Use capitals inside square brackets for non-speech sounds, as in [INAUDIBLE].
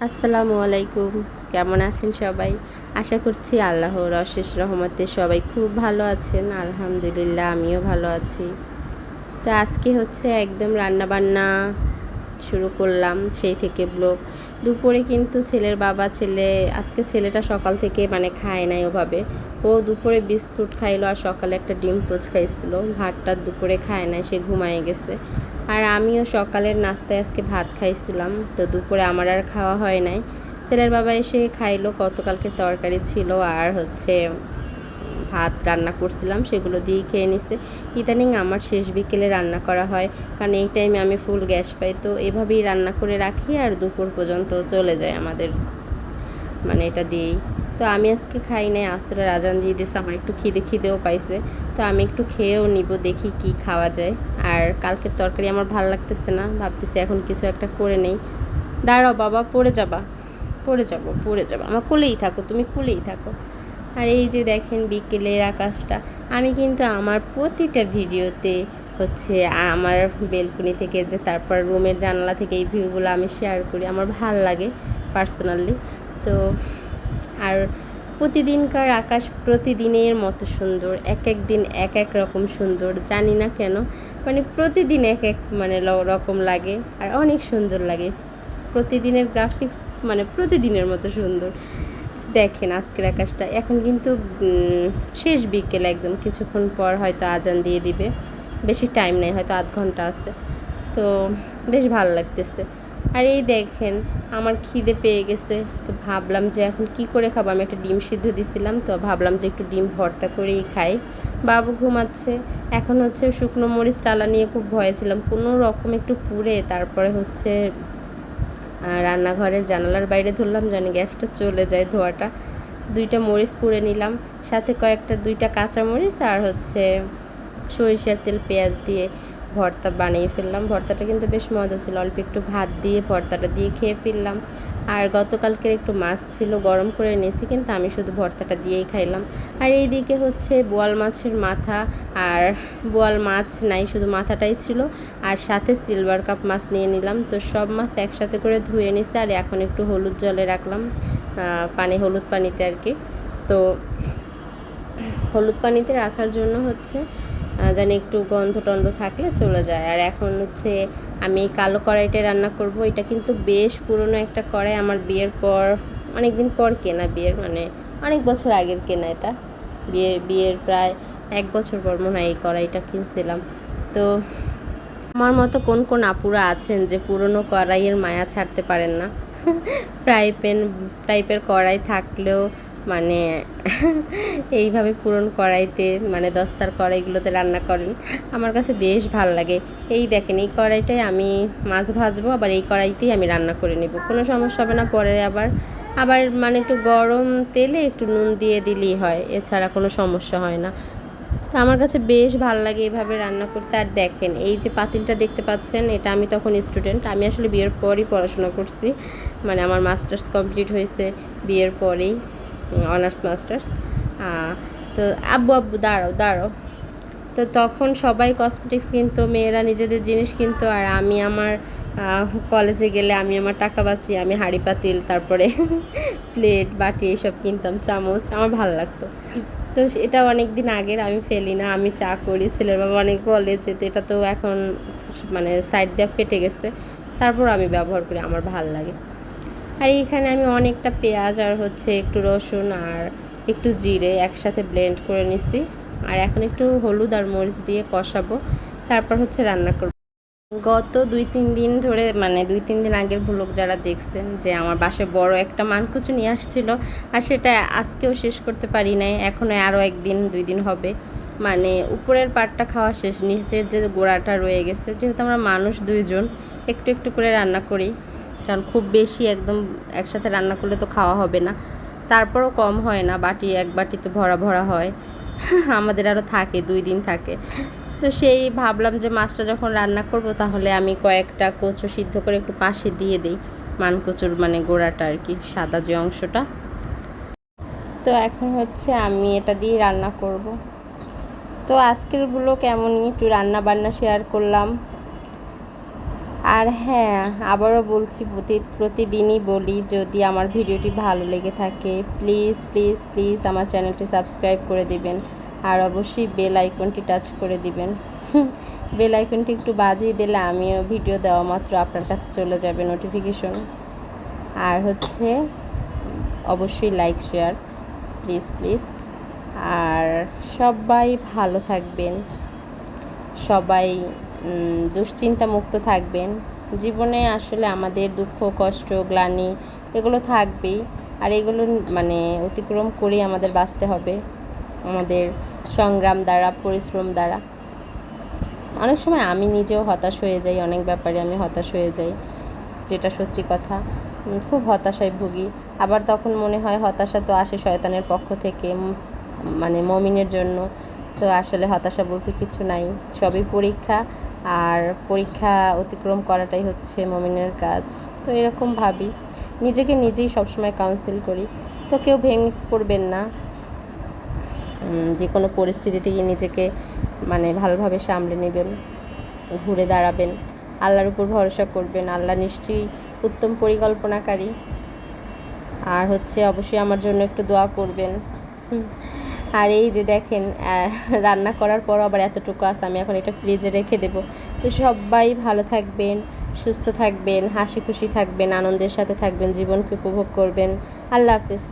আসসালামু আলাইকুম। কেমন আছেন সবাই? আশা করছি আল্লাহর অশেষ রহমতে সবাই খুব ভালো আছেন। আলহামদুলিল্লাহ, আমিও ভালো আছি। তো আজকে হচ্ছে একদম রান্না বান্না শুরু করলাম, সেই থেকে ব্লগ। দুপুরে কিন্তু ছেলের বাবা, ছেলে, আজকে ছেলেটা সকাল থেকে মানে খায় নাই ওভাবে। ও দুপুরে বিস্কুট খাইলো আর সকালে একটা ডিম পোচ খাইছিল। ভাতটা দুপুরে খায় নাই, সে ঘুমায় গেছে। আর আমিও সকালের নাস্তায় আজকে ভাত খাইছিলাম, তো দুপুরে আমার আর খাওয়া হয় নাই। ছেলের বাবা এসে খাইলো, গতকালকে তরকারি ছিল আর হচ্ছে ভাত রান্না করছিলাম, সেগুলো দিয়েই খেয়ে নিছে। ইদানিং আমার শেষ বিকেলে রান্না করা হয়, কারণ এই টাইমে আমি ফুল গ্যাস পাই, তো এভাবেই রান্না করে রাখি আর দুপুর পর্যন্ত চলে যায় আমাদের। মানে এটা দিয়েই। তো আমি আজকে খাই নাই আসরের আজান দিয়ে দিয়েছে আমার একটু খিদে, খিদেও পাইছে। তো আমি একটু খেয়েও নিব, দেখি কি খাওয়া যায়। আর কালকের তরকারি আমার ভালো লাগতেছে না, ভাবতেছি এখন কিছু একটা করে নেই। দাঁড়াও বাবা, পড়ে যাবা। পড়ে যাব, পড়ে যাব। আমার কোলেই থাকো, তুমি কোলেই থাকো। আর এই যে দেখেন বিকেলের আকাশটা, আমি কিন্তু আমার প্রতিটা ভিডিওতে হচ্ছে আমার বেলকুনি থেকে যে তারপর রুমের জানালা থেকে এই ভিউগুলো আমি শেয়ার করি, আমার ভালো লাগে পার্সোনালি তো আর প্রতিদিনকার আকাশ প্রতিদিনের মতো সুন্দর, এক এক দিন এক এক রকম সুন্দর, জানি না কেন। মানে প্রতিদিন এক এক মানে রকম লাগে আর অনেক সুন্দর লাগে। প্রতিদিনের গ্রাফিক্স মানে প্রতিদিনের মতো সুন্দর। দেখেন আজকের আকাশটা, এখন কিন্তু শেষ বিকেল একদম, কিছুক্ষণ পর হয়তো আজান দিয়ে দিবে। বেশি টাইম নেই, হয়তো আধ ঘণ্টা আছে। তো বেশ ভালো লাগতেছে। আর এই দেখেন, আমার খিদে পেয়ে গেছে। তো ভাবলাম যে এখন কি করে খাব? আমি একটা ডিম সিদ্ধ দিছিলাম, তো ভাবলাম যে একটু ডিম ভর্তা করেই খাই। বাবু ঘুমাচ্ছে। এখন হচ্ছে শুকনো মরিচ টালা নিয়ে খুব ভয়ে ছিলাম। কোনো রকম একটু পুড়ে তারপরে হচ্ছে রান্নাঘরের জানালার বাইরে ধরলাম, জানি গ্যাসটা চলে যায় ধোয়াটা। দুইটা মরিচ পুড়ে নিলাম। সাথে কয়েকটা, দুইটা কাঁচা মরিচ আর হচ্ছে সরিষার তেল, পেঁয়াজ দিয়ে ভর্তা বানিয়ে ফেললাম। ভর্তাটা কিন্তু বেশ মজা ছিল। অল্প একটু ভাত দিয়ে ভর্তাটা দিয়ে খেয়ে ফেললাম। আর গতকালকের একটু মাছ ছিল, গরম করে নিয়েছি কিন্তু আমি শুধু ভর্তাটা দিয়েই খাইলাম। আর এইদিকে হচ্ছে বোয়াল মাছের মাথা, আর বোয়াল মাছ নাই, শুধু মাথাটাই ছিল। আর সাথে সিলভার কাপ মাছ নিয়ে নিলাম। তো সব মাছ একসাথে করে ধুয়ে নিছে আর এখন একটু হলুদ জলে রাখলাম পানি, হলুদ পানিতে আর কি। তো হলুদ পানিতে রাখার জন্য হচ্ছে জানি একটু গন্ধ টন্ধ থাকলে চলে যায়। আর এখন হচ্ছে আমি কালো কড়াইটা রান্না করব। এটা কিন্তু বেশ পুরনো একটা কড়াই। আমার বিয়ের পর অনেক দিন পর কেনা বিয়ের মানে অনেক বছর আগের কেনা এটা। বিয়ে, বিয়ের প্রায় এক বছর পর মনে হয় এই কড়াইটা কিনছিলাম। তো আমার মতো কোন কোন আপুরা আছেন যে পুরনো কড়াইয়ের মায়া ছাড়তে পারেন না? [LAUGHS] ফ্রাই প্যান টাইপের কড়াই থাকলেও মানে [LAUGHS] এইভাবে পুরনো কড়াইতে মানে দস্তার কড়াইগুলোতে রান্না করেন, আমার কাছে বেশ ভালো লাগে। এই দেখেন, এই কড়াইটাই আমি মাছ ভাজবো, আবার এই কড়াইতেই আমি রান্না করে নেব। কোনো সমস্যা হবে না, পরে আবার আবার মানে একটু গরম তেলে একটু নুন দিয়ে দিলেই হয়, এছাড়া কোনো সমস্যা হয় না। তো আমার কাছে বেশ ভালো লাগে এইভাবে রান্না করতে। আর দেখেন, এই যে পাতিলটা দেখতে পাচ্ছেন, এটা আমি তখন স্টুডেন্ট আমি আসলে বিয়ের পরই পড়াশোনা করছি। মানে আমার মাস্টার্স কমপ্লিট হয়েছে বিয়ের পরেই। অনার্স মাস্টার্স তো আব্বু আব্বু, দাঁড়াও দাঁড়াও। তো তখন সবাই কসমেটিক্স কিনতো, মেয়েরা নিজেদের জিনিস কিনতো, আর আমি আমার কলেজে গেলে আমি আমার টাকা বাঁচি আমি হাঁড়ি, পাতিল, তারপরে [LAUGHS] প্লেট বাটি এইসব কিনতাম, চামচ, আমার ভালো লাগতো। তো এটা অনেক দিন আগের, আমি ফেলি না, আমি চা করি, ছেলের বাবা অনেক বলে যে এটা তো এখন মানে সাইড দিয়ে ফেটে গেছে। তারপর আমি ব্যবহার করি, আমার ভালো লাগে। আর এখানে আমি অনেকটা পেঁয়াজ আর হচ্ছে একটু রসুন আর একটু জিরে একসাথে ব্লেন্ড করে নিছি। আর এখন একটু হলুদ আর মরিচ দিয়ে কষাবো। তারপর হচ্ছে রান্না করব। গত দুই তিন দিন ধরে মানে দুই তিন দিন আগের ভ্লগ যারা দেখছেন যে আমার বাসায় বড় একটা মানকুচু নিয়ে আসছিল, আর সেটা আজকেও শেষ করতে পারি নাই, এখনও আরও একদিন, দুই দিন হবে। মানে উপরের পাটটা খাওয়া শেষ, নিচের যে গোড়াটা রয়ে গেছে, যেহেতু আমরা মানুষ দুইজন, একটু একটু করে রান্না করি। কারণ খুব বেশি একদম একসাথে রান্না করলে তো খাওয়া হবে না। তারপরও কম হয় না, বাটি, এক বাটি তো ভরা ভরা হয়। [LAUGHS] আমাদের আরও থাকে, দুই দিন থাকে। তো সেই ভাবলাম যে মাছটা যখন রান্না করব তাহলে আমি কয়েকটা কচু সিদ্ধ করে একটু পাশে দিয়ে দিই মানকচুর মানে গোড়াটা আর কি, সাদা যে অংশটা। তো এখন হচ্ছে আমি এটা দিয়ে রান্না করব। তো আজকেরগুলো কেমনই? একটু রান্না বান্না শেয়ার করলাম। আর হ্যাঁ আবারও বলছি প্রতি, প্রতিদিনই বলি, যদি আমার ভিডিওটি ভালো লেগে থাকে প্লিজ প্লিজ প্লিজ আমার চ্যানেলটি সাবস্ক্রাইব করে দিবেন। আর অবশ্যই বেল আইকনটি টাচ করে দিবেন। [LAUGHS] বেল আইকনটি একটু বাজিয়ে দিলে আমিও ভিডিও দেওয়া মাত্র আপনার কাছে চলে যাবে নোটিফিকেশন আর হচ্ছে, অবশ্যই লাইক শেয়ার প্লিজ প্লিজ আর সবাই ভালো থাকবেন। সবাই দুশ্চিন্তা মুক্ত থাকবেন। জীবনে আসলে আমাদের দুঃখ, কষ্ট, গ্লানি এগুলো থাকবেই। আর এগুলো মানে অতিক্রম করেই আমাদের বাঁচতে হবে। আমাদের সংগ্রাম দ্বারা, পরিশ্রম দ্বারা। অনেক সময় আমি নিজেও হতাশ হয়ে যাই, অনেক ব্যাপারে আমি হতাশ হয়ে যাই, যেটা সত্যি কথা। খুব হতাশায় ভুগি। আবার তখন মনে হয় হতাশা তো আসে শয়তানের পক্ষ থেকে মানে মমিনের জন্য। তো আসলে হতাশা বলতে কিছু নাই। সবই পরীক্ষা। আর পরীক্ষা অতিক্রম করাটাই হচ্ছে মমিনের কাজ। তো এরকম ভাবি। নিজেকে নিজেই সবসময় কাউন্সিল করি। তো কেউ ভেঙে পড়বেন না। যে কোনো পরিস্থিতি থেকে নিজেকে মানে ভালোভাবে সামলে নেবেন, ঘুরে দাঁড়াবেন, আল্লাহর উপর ভরসা করবেন। আল্লাহ নিশ্চয়ই উত্তম পরিকল্পনাকারী। আর হচ্ছে অবশ্যই আমার জন্য একটু দোয়া করবেন। হুম। আর এই যে দেখেন রান্না করার পর আবার এতটুকু আছে, আমি এখন এটা ফ্রিজে রেখে দেব। তো সবাই ভালো থাকবেন, সুস্থ থাকবেন হাসি খুশি থাকবেন, আনন্দের সাথে থাকবেন, জীবনকে উপভোগ করবেন। আল্লাহ হাফিজ।